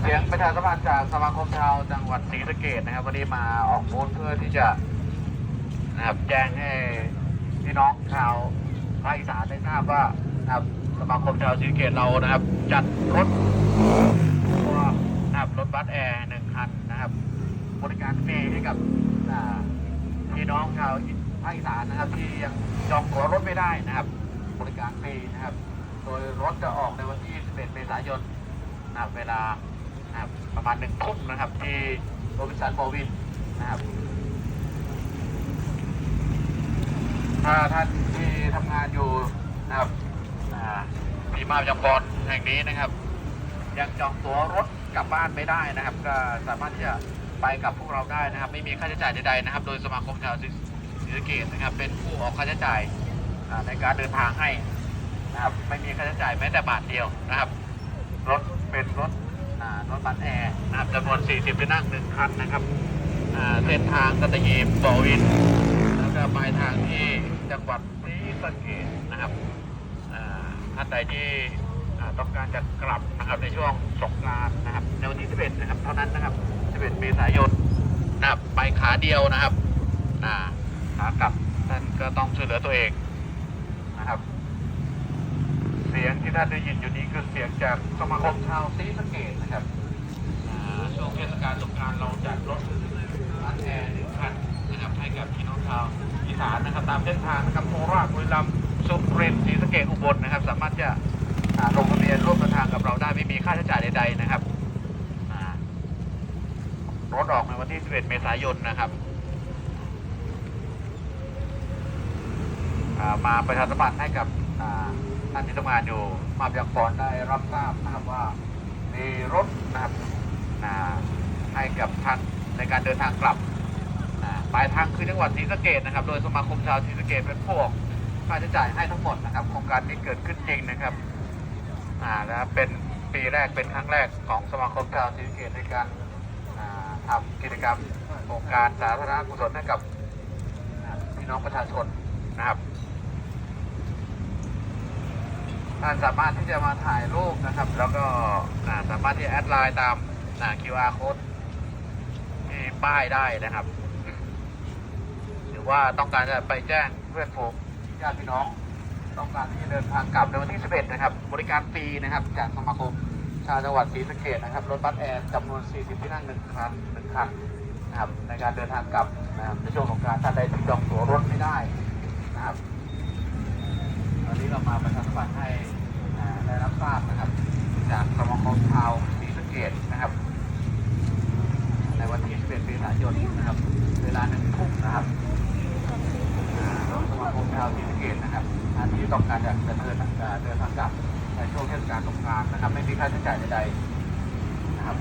เสียงประชาสัมพันธ์จากสมาคมชาวจังหวัดศรีสะเกดนะครับวันนี้มาออกบูธเพื่อที่จะนะครับแจ้งให้พี่น้องชาวภาคอีสานได้ทราบว่านะครับสมาคมชาวศรีสะเกดเรานะครับ จัดรถตัวนะครับรถบัสแอร์หนึ่งคันนะครับ บริการฟรีให้กับพี่น้องชาวภาคอีสานนะครับ ที่ยังจองตั๋วรถไม่ได้นะครับ บริการฟรีนะครับ โดยรถจะออกในวันที่11เมษายน นะครับเวลานะครับประมาณหนึ่งทุ่มนะครับ ที่โรบินสันบอวินนะครับ ถ้าท่านที่ทำงานอยู่นะครับอ่าที่มาประจำกรแห่งนี้นะครับ ยังจองตั๋วรถกลับบ้านไม่ได้นะครับ ก็สามารถที่จะไปกับพวกเราได้นะครับ ไม่มีค่าใช้จ่ายใดๆนะครับ โดยสมาคมชาวศรีสะเกดนะครับ เป็นผู้ออกค่าใช้จ่ายในการเดินทางให้นะครับ ไม่มีค่าใช้จ่ายแม้แต่บาทเดียวนะครับ รถเป็นรถรถบัสแอร์นะครับจำนวน 40 ที่นั่งหนึ่งคันนะครับเส้นทางสัตหีบบ่อวิน แล้วก็ปลายทางที่จังหวัดศรีสะเกดนะครับอ่าท่านใดที่ต้องการจะกลับนะครับในช่วงสงกรานต์นะครับในวันที่ 11 นะครับ เท่านั้นนะครับ 11 เมษายนนะครับไปขาเดียวนะครับขากลับท่านก็ต้องช่วยเหลือตัวเอง เสียงที่ท่านได้ยินอยู่นี้คือเสียงจากสมาคมชาวศรีสเกดนะครับช่วงเทศกาลสงกรานต์เราจัดรถร้านแอร์หนึ่งคันนะครับให้กับพี่น้องชาวอีสานนะครับตามเส้นทางนะครับโคราชบุรีรัมย์สุรินทร์ศรีสะเกดอุบลนะครับ สามารถจะลงทะเบียนร่วมเดินทางกับเราได้ไม่มีค่าใช้จ่ายใดๆนะครับรถออกในวันที่ 11 เมษายนนะครับอ่ามาประชาสัมพันธ์ให้กับ ที่ทำงานอยู่มาพยากรได้รับทราบนะครับว่า มีรถนะครับให้กับท่านในการเดินทางกลับปลายทางคือจังหวัดศรีสะเกดนะครับ โดยสมาคมชาวศรีสะเกดเป็นพวกค่าใช้จ่ายให้ทั้งหมดนะครับ โครงการนี้เกิดขึ้นจริงนะครับอ่าและเป็นปีแรกเป็นครั้งแรกของสมาคมชาวศรีสะเกดในการอ่าทำกิจกรรมโครงการสาธารณกุศลให้กับพี่น้องประชาชนนะครับ ท่านสามารถที่จะมาถ่ายรูปนะครับ แล้วก็สามารถที่แอดไลน์ตาม QR code ที่ป้ายได้นะครับ หรือว่าต้องการจะไปแจ้งเพื่อนฝูงญาติพี่น้อง ต้องการที่จะเดินทางกลับในวันที่ 11 นะครับ บริการฟรีนะครับ จากสมาคมชาวจังหวัดศรีสะเกดนะครับ รถบัสแอร์จำนวน 40 ที่นั่งหนึ่งคันหนึ่งคันนะครับในการเดินทางกลับนะครับในช่วงของการท่านใดที่จองตั๋วรถไม่ได้นะครับ วันนี้เรามาประชาสัมพันธ์ให้ได้รับทราบนะครับ จากสมาคมชาวศรีสะเกดนะครับ ในวันที่11เมษายนนะครับ เวลาหนึ่งทุ่มนะครับสมาคมชาวศรีสะเกดนะครับอ่าที่ต้องการจะเดินอ่าเดินทางกลับในช่วงเทศกาลสงกรานต์นะครับ ไม่มีค่าใช้จ่ายใดๆนะครับ